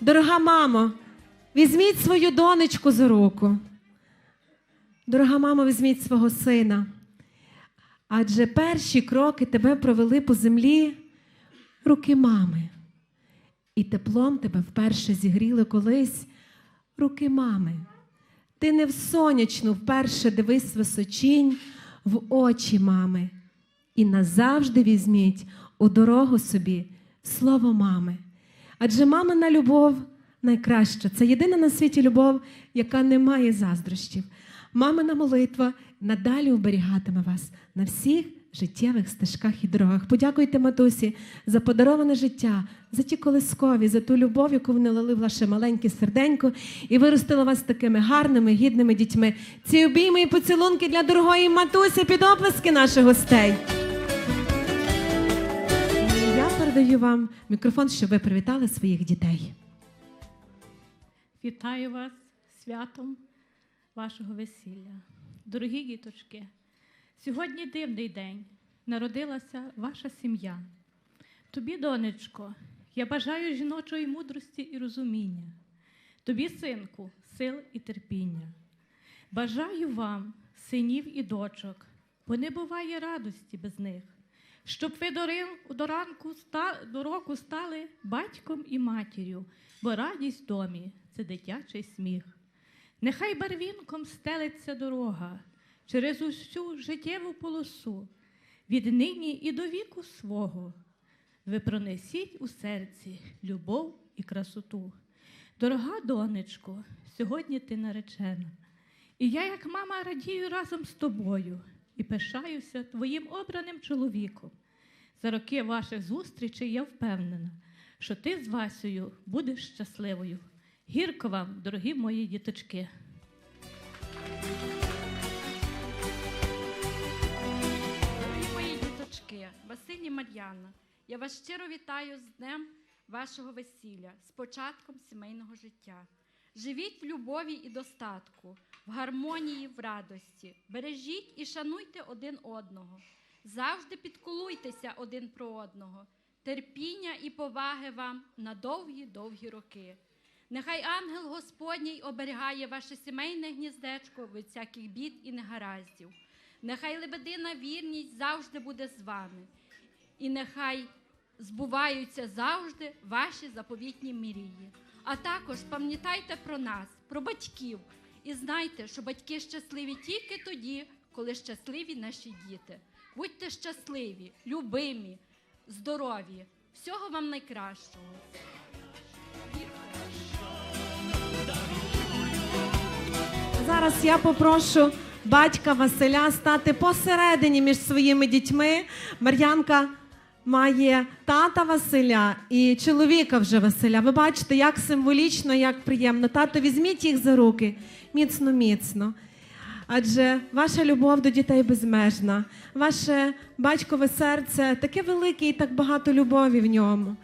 Дорога мамо, візьміть свою донечку за руку. Дорога мамо, візьміть свого сина. Адже перші кроки тебе провели по землі руки мами. І теплом тебе вперше зігріли колись руки мами. Ти не в сонячну вперше дивись височінь в очі мами. І назавжди візьміть у дорогу собі слово мами. Адже мамина любов найкраща. Це єдина на світі любов, яка не має заздрощів. Мамина молитва надалі оберігатиме вас на всіх життєвих стежках і дорогах. Подякуйте матусі за подароване життя, за ті колискові, за ту любов, яку вони лили в ваше маленьке серденько і виростила вас такими гарними, гідними дітьми. Ці обійми і поцілунки для дорогої матусі під оплески наших гостей. Передаю вам мікрофон, щоб ви привітали своїх дітей. Вітаю вас святом вашого весілля. Дорогі діточки, сьогодні дивний день. Народилася ваша сім'я. Тобі, донечко, я бажаю жіночої мудрості і розуміння. Тобі, синку, сил і терпіння. Бажаю вам синів і дочок, бо не буває радості без них. Щоб ви до, рин- до ранку ста, до року стали батьком і матір'ю, бо радість домі це дитячий сміх. Нехай барвінком стелиться дорога через усю життєву полосу, віднині і до віку свого. Ви пронесіть у серці любов і красоту. Дорога донечко, сьогодні ти наречена. І я, як мама, радію разом з тобою і пишаюся твоїм обраним чоловіком. За роки ваших зустрічей я впевнена, що ти з Васею будеш щасливою. Гірко вам, дорогі мої діточки. Дорогі мої діточки, Василь і Мар'яна, я вас щиро вітаю з днем вашого весілля, з початком сімейного життя. Живіть в любові і достатку, в гармонії, в радості. Бережіть і шануйте один одного. Завжди підкулуйтеся один про одного. Терпіння і поваги вам на довгі-довгі роки. Нехай ангел Господній оберігає ваше сімейне гніздечко від всяких бід і негараздів. Нехай лебедина вірність завжди буде з вами. І нехай збуваються завжди ваші заповітні мрії. А також пам'ятайте про нас, про батьків, і знайте, що батьки щасливі тільки тоді, коли щасливі наші діти. Будьте щасливі, любимі, здорові. Всього вам найкращого. Зараз я попрошу батька Василя стати посередині між своїми дітьми. Мар'янка має тата Василя і чоловіка вже Василя. Ви бачите, як символічно, як приємно. Тато, візьміть їх за руки міцно, міцно. Адже ваша любов до дітей безмежна, ваше батькове серце таке велике і так багато любові в ньому.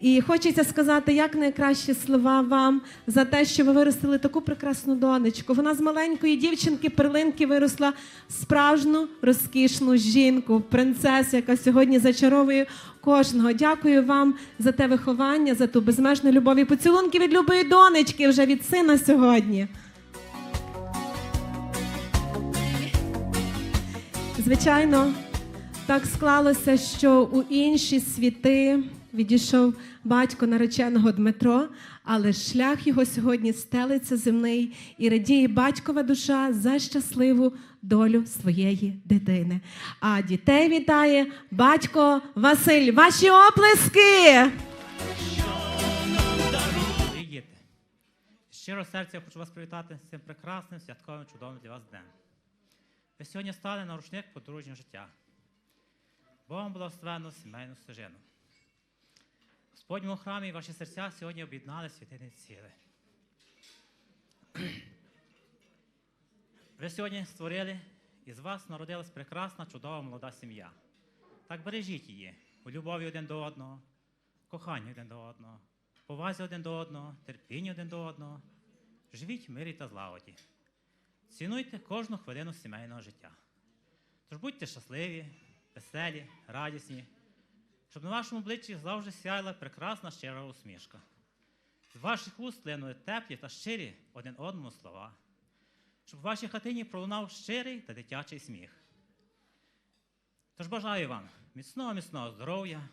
І хочеться сказати як найкращі слова вам за те, що ви виростили таку прекрасну донечку. Вона з маленької дівчинки перлинки виросла справжню розкішну жінку, принцесу, яка сьогодні зачаровує кожного. Дякую вам за те виховання, за ту безмежну любов і поцілунки від любої донечки вже від сина сьогодні. Звичайно, так склалося, що у інші світи відійшов батько нареченого Дмитро, але шлях його сьогодні стелиться земний і радіє батькова душа за щасливу долю своєї дитини. А дітей вітає батько Василь. Ваші оплески! Щиро серця я хочу вас привітати з цим прекрасним, святковим, чудовим для вас днем. Ви сьогодні стали на рушник подружнього життя. Богом благословенно сімейну стежину. В Господньому храмі ваші серця сьогодні об'єднали святини ціле. Ви сьогодні створили, і з вас народилась прекрасна, чудова молода сім'я. Так бережіть її у любові один до одного, коханні один до одного, повазі один до одного, терпінні один до одного. Живіть в мирі та злагоді. Цінуйте кожну хвилину сімейного життя. Тож будьте щасливі, веселі, радісні, щоб на вашому обличчі завжди сяяла прекрасна щира усмішка. З ваших уст линули теплі та щирі один одному слова, щоб в вашій хатині пролунав щирий та дитячий сміх. Тож бажаю вам міцного, міцного здоров'я,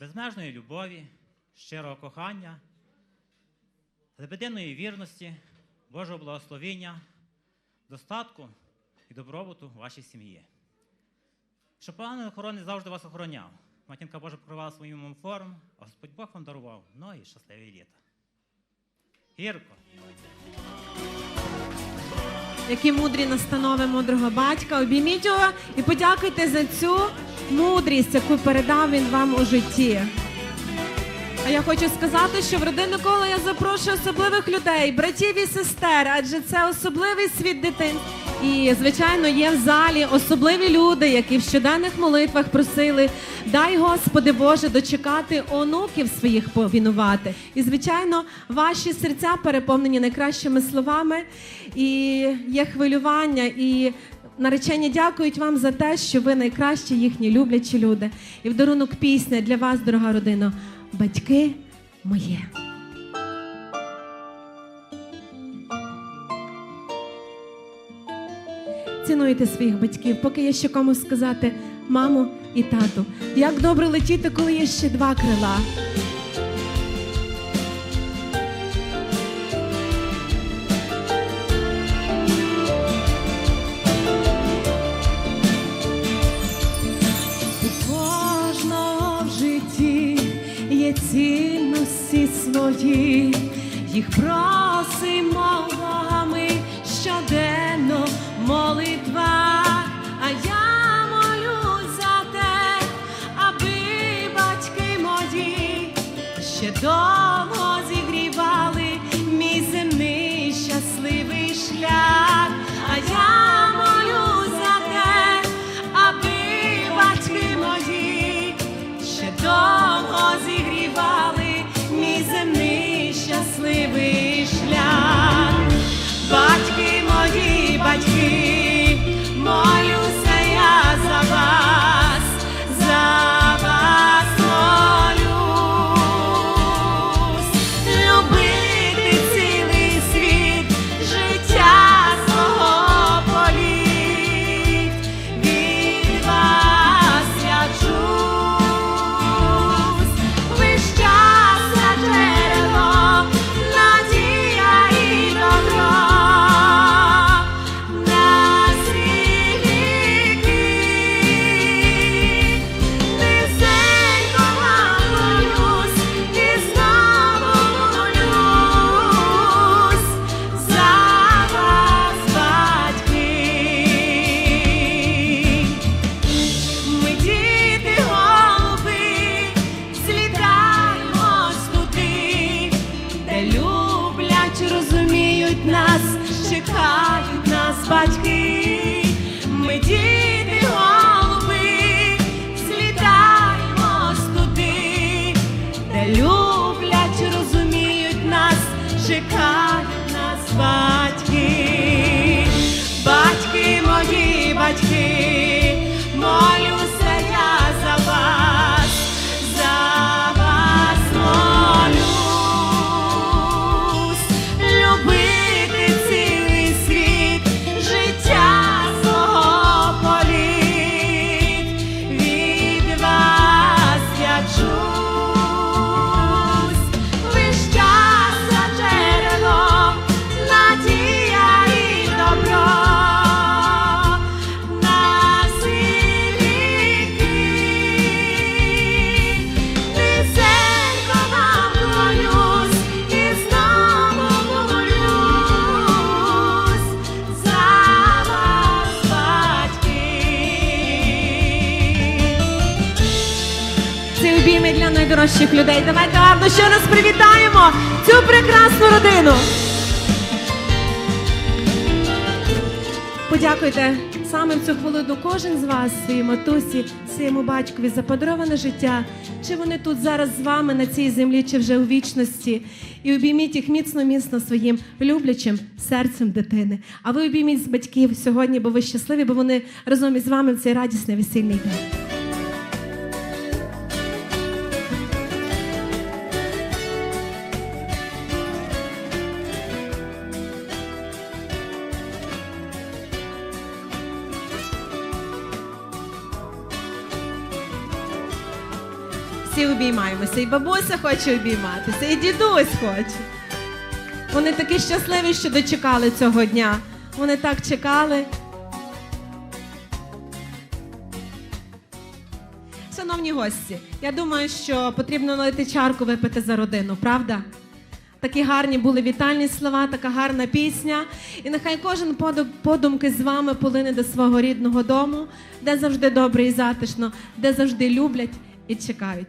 безмежної любові, щирого кохання, лебединої вірності, Божого благословіння, достатку і добробуту вашій сім'ї. Щоб пан охорони завжди вас охороняв. Матінка Божа покривала своїм омфором, а Господь Бог вам дарував многі щасливі літа. Гірко! Які мудрі настанови мудрого батька. Обійміть його і подякуйте за цю мудрість, яку передав він вам у житті. А я хочу сказати, що в родину коло я запрошую особливих людей, братів і сестер, адже це особливий світ дитин. І, звичайно, є в залі особливі люди, які в щоденних молитвах просили, дай Господи Боже дочекати онуків своїх повінувати. І, звичайно, ваші серця переповнені найкращими словами, і є хвилювання, і наречені дякують вам за те, що ви найкращі їхні люблячі люди. І в дарунок пісня для вас, дорога родина, батьки моє. Цінуйте своїх батьків, поки є ще кому сказати маму і тату. Як добре летіти, коли є ще два крила. Цінності свої, їх просимо Богами щоденно в а я молюсь за те, аби батьки мої ще довго найдорожчих людей. Давайте гарно ще раз привітаємо цю прекрасну родину. Подякуйте саме в цю хвилину кожен з вас, своїй матусі, своєму батькові за подароване життя. Чи вони тут зараз з вами на цій землі, чи вже у вічності. І обійміть їх міцно, міцно своїм люблячим серцем дитини. А ви обійміть з батьків сьогодні, бо ви щасливі, бо вони разом із вами в цей радісний весільний день. Всі обіймаємося. І бабуся хоче обійматися, і дідусь хоче. Вони такі щасливі, що дочекали цього дня. Вони так чекали. Шановні гості, я думаю, що потрібно налити чарку випити за родину, правда? Такі гарні були вітальні слова, така гарна пісня. І нехай кожен подумки з вами полине до свого рідного дому, де завжди добре і затишно, де завжди люблять і чекають.